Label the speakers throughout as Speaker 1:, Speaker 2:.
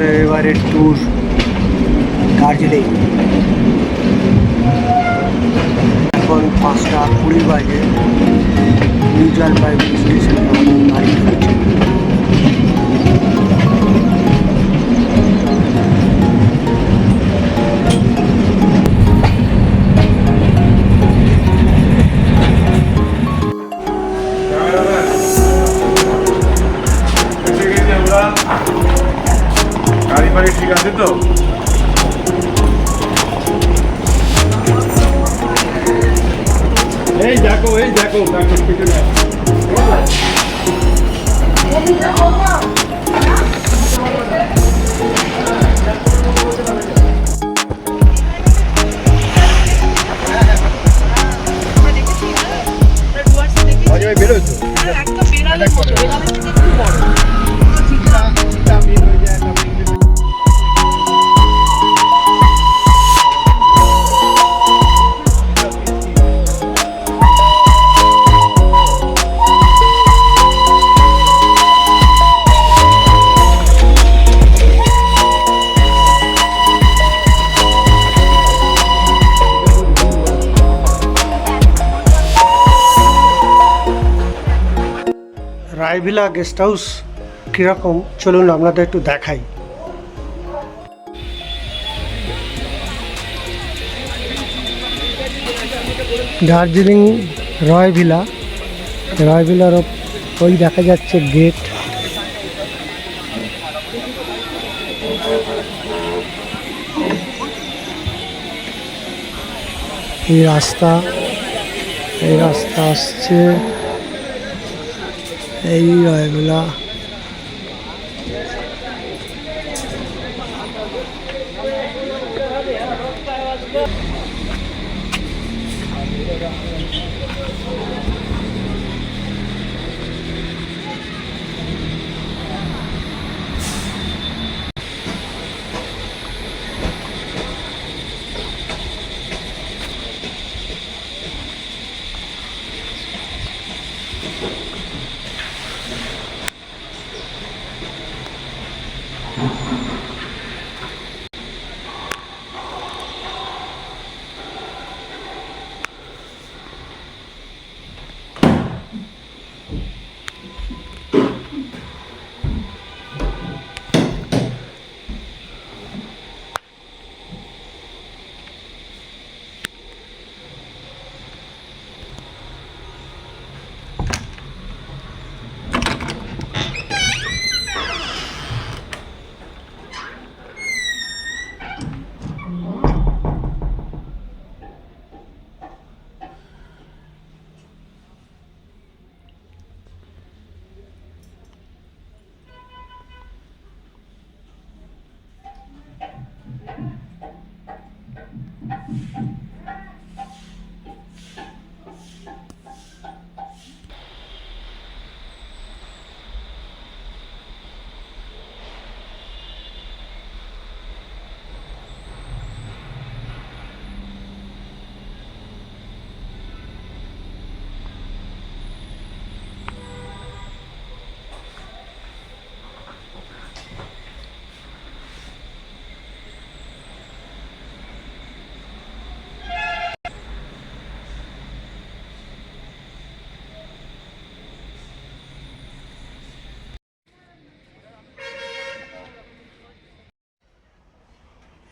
Speaker 1: আমাদের এবারের ট্যুর দার্জিলিং এখন পাঁচটা কুড়ি বাজে নিউ জলপাইগুড়ি স্টেশনে আমাদের গাড়ি ঢুকছে।
Speaker 2: গাড়ি ঠিক আছে তো? এই দেখো এই দেখো দেখো পিছনে অজয় বেরোছো
Speaker 3: একটা একটু বড়।
Speaker 1: রায়ভিলা গেস্ট হাউস কীরকম? চলুন আপনাদের একটু দেখাই। দার্জিলিং রয় ভিলা। রয় ভিলার ওপ- ওই দেখা যাচ্ছে গেট। এই রাস্তা এই রাস্তা আসছে এই রয়গুলা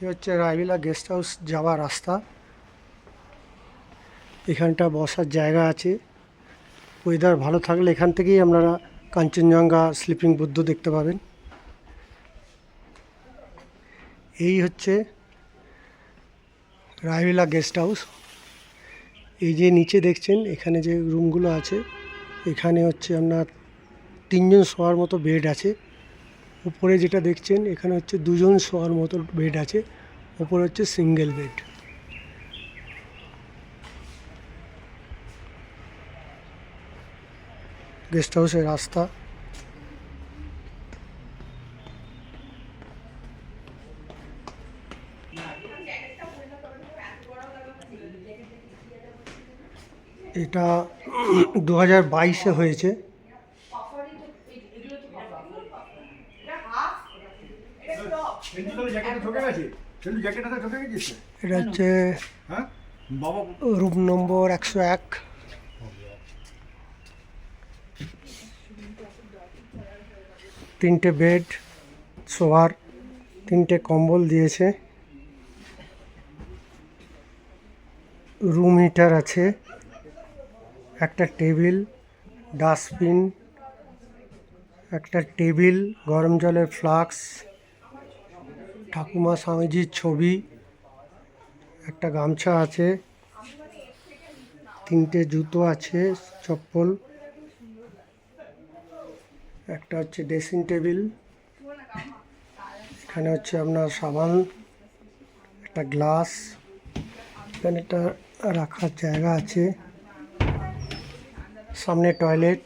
Speaker 1: এ হচ্ছে রায়ভিলা গেস্ট হাউস যাওয়ার রাস্তা। এখানটা বসার জায়গা আছে। ওয়েদার ভালো থাকলে এখান থেকেই আপনারা কাঞ্চনজঙ্ঘা, স্লিপিং বুদ্ধ দেখতে পাবেন। এই হচ্ছে রায়ভিলা গেস্ট হাউস। এই যে নিচে দেখছেন, এখানে যে রুমগুলো আছে, এখানে হচ্ছে আপনার তিনজন শোয়ার মতো বেড আছে। উপরে যেটা দেখছেন, এখানে হচ্ছে দুজন শোয়ার মতো বেড আছে, উপরে হচ্ছে সিঙ্গেল বেড গেস্ট হাউসের রাস্তা। এটা দু হাজার বাইশে হয়েছে। এটা হচ্ছে
Speaker 2: হ্যাঁ?
Speaker 1: রুম নম্বর একশো এক। তিনটে বেড শোয়ার তিনটে কম্বল দিয়েছে। রুম হিটার আছে। একটা টেবিল ডাস্টবিন একটা টেবিল গরম জলের ফ্লাক্স ঠাকুমা স্বামীজির ছবি, একটা গামছা আছে, তিনটে জুতো আছে, চপ্পল, একটা হচ্ছে ড্রেসিং টেবিল, এখানে হচ্ছে আপনার সাবান, একটা গ্লাস, এখানে একটা রাখার জায়গা আছে, সামনে টয়লেট,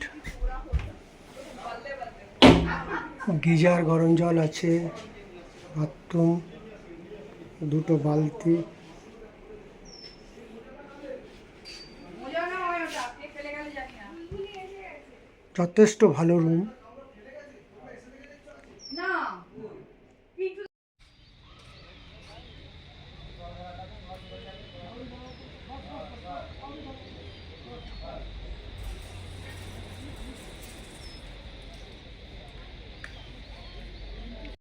Speaker 1: গিজার, গরম জল আছে। বাথরুম দুটো বালতি। যথেষ্ট ভালো রুম।